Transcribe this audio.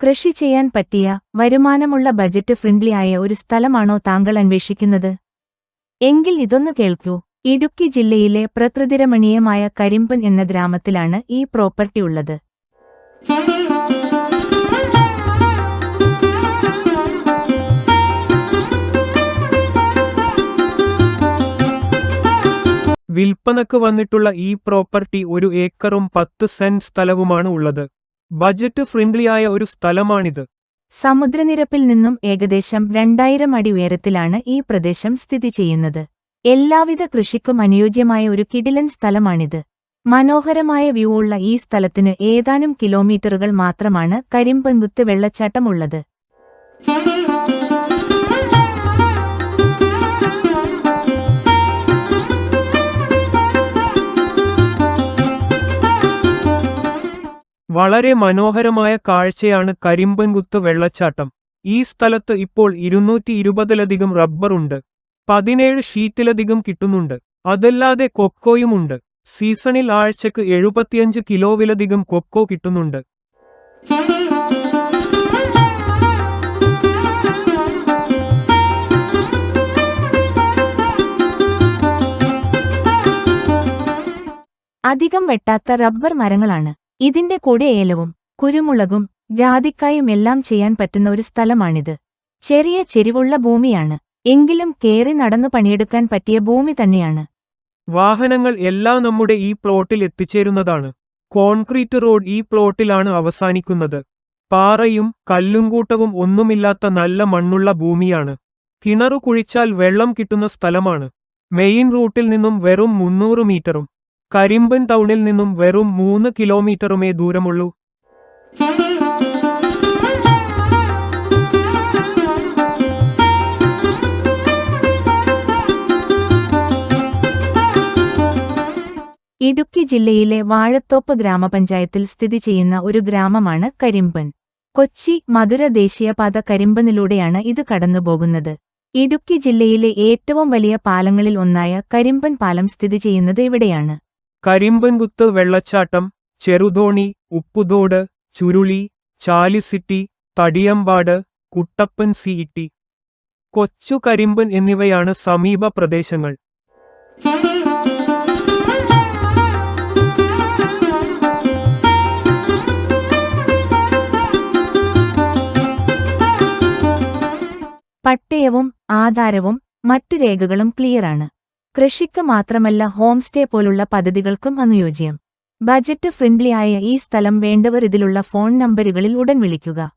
കൃഷി ചെയ്യാൻ പറ്റിയ വരുമാനമുള്ള ബജറ്റ് ഫ്രണ്ട്ലി ആയ ഒരു സ്ഥലമാണോ താങ്കൾ അന്വേഷിക്കുന്നത്? എങ്കിൽ ഇതൊന്നു കേൾക്കൂ. ഇടുക്കി ജില്ലയിലെ പ്രകൃതിരമണീയമായ കരിമ്പൻ എന്ന ഗ്രാമത്തിലാണ് ഈ പ്രോപ്പർട്ടി ഉള്ളത്. വിൽപ്പനക്ക് വന്നിട്ടുള്ള ഈ പ്രോപ്പർട്ടി ഒരു ഏക്കറും പത്ത് സെന്റ് സ്ഥലവുമാണ് ഉള്ളത്. ബജറ്റ് ഫ്രണ്ട്ലിയായ ഒരു സ്ഥലമാണിത്. സമുദ്രനിരപ്പിൽ നിന്നും ഏകദേശം രണ്ടായിരം അടി ഉയരത്തിലാണ് ഈ പ്രദേശം സ്ഥിതി ചെയ്യുന്നത്. എല്ലാവിധ കൃഷിക്കും അനുയോജ്യമായ ഒരു കിടിലൻ സ്ഥലമാണിത്. മനോഹരമായ വ്യൂ ഉള്ള ഈ സ്ഥലത്തിന് ഏതാനും കിലോമീറ്ററുകൾ മാത്രമാണ് കരിമ്പൻകുത്ത് വെള്ളച്ചാട്ടം വളരെ മനോഹരമായ കാഴ്ചയാണ് കരിമ്പൻകുത്ത് വെള്ളച്ചാട്ടം. ഈ സ്ഥലത്ത് ഇപ്പോൾ ഇരുന്നൂറ്റി ഇരുപതിലധികം റബ്ബറുണ്ട് പതിനേഴ് ഷീറ്റിലധികം കിട്ടുന്നുണ്ട്. അതല്ലാതെ കൊക്കോയുമുണ്ട് സീസണിൽ ആഴ്ചക്ക് എഴുപത്തിയഞ്ച് കിലോവിലധികം കൊക്കോ കിട്ടുന്നുണ്ട്. അധികം വെട്ടാത്ത റബ്ബർ മരങ്ങളാണ്. ഇതിന്റെ കൂടെ ഏലവും കുരുമുളകും ജാതിക്കായും എല്ലാം ചെയ്യാൻ പറ്റുന്ന ഒരു സ്ഥലമാണിത്. ചെറിയ ചെരിവുള്ള ഭൂമിയാണ്. എങ്കിലും കേറി നടന്നു പണിയെടുക്കാൻ പറ്റിയ ഭൂമി തന്നെയാണ്. വാഹനങ്ങൾ എല്ലാം നമ്മുടെ ഈ പ്ലോട്ടിൽ എത്തിച്ചേരുന്നതാണ്. കോൺക്രീറ്റ് റോഡ് ഈ പ്ലോട്ടിലാണ് അവസാനിക്കുന്നത്. പാറയും കല്ലുംകൂട്ടവും ഒന്നുമില്ലാത്ത നല്ല മണ്ണുള്ള ഭൂമിയാണ്. കിണറു കുഴിച്ചാൽ വെള്ളം കിട്ടുന്ന സ്ഥലമാണ്. മെയിൻ റൂട്ടിൽ നിന്നും വെറും മുന്നൂറ് മീറ്ററും. കരിമ്പൻ ടൗണിൽ നിന്നും വെറും മൂന്ന് കിലോമീറ്ററുമേ ദൂരമുള്ളൂ. ഇടുക്കി ജില്ലയിലെ വാഴത്തോപ്പ് ഗ്രാമപഞ്ചായത്തിൽ സ്ഥിതി ചെയ്യുന്ന ഒരു ഗ്രാമമാണ് കരിമ്പൻ. കൊച്ചി മധുര ദേശീയപാത കരിമ്പനിലൂടെയാണ് ഇത് കടന്നുപോകുന്നത്. ഇടുക്കി ജില്ലയിലെ ഏറ്റവും വലിയ പാലങ്ങളിൽ ഒന്നായ കരിമ്പൻ പാലം സ്ഥിതി ചെയ്യുന്നത് ഇവിടെയാണ്. കരിമ്പൻകുത്ത് വെള്ളച്ചാട്ടം ചെറുതോണി ഉപ്പുതോട് ചുരുളി ചാലിസിറ്റി തടിയമ്പാട് കുട്ടപ്പൻ സിഇറ്റി കൊച്ചു കരിമ്പൻ എന്നിവയാണ് സമീപ പ്രദേശങ്ങൾ. പട്ടയവും ആധാരവും മറ്റു രേഖകളും ക്ലിയറാണ് കൃഷിക്ക് മാത്രമല്ല ഹോം സ്റ്റേ പോലുള്ള പദ്ധതികൾക്കും അനുയോജ്യം. ബജറ്റ് ഫ്രണ്ട്ലിയായ ഈ സ്ഥലം വേണ്ടവർ ഇതിലുള്ള ഫോൺ നമ്പരുകളിൽ ഉടൻ വിളിക്കുക.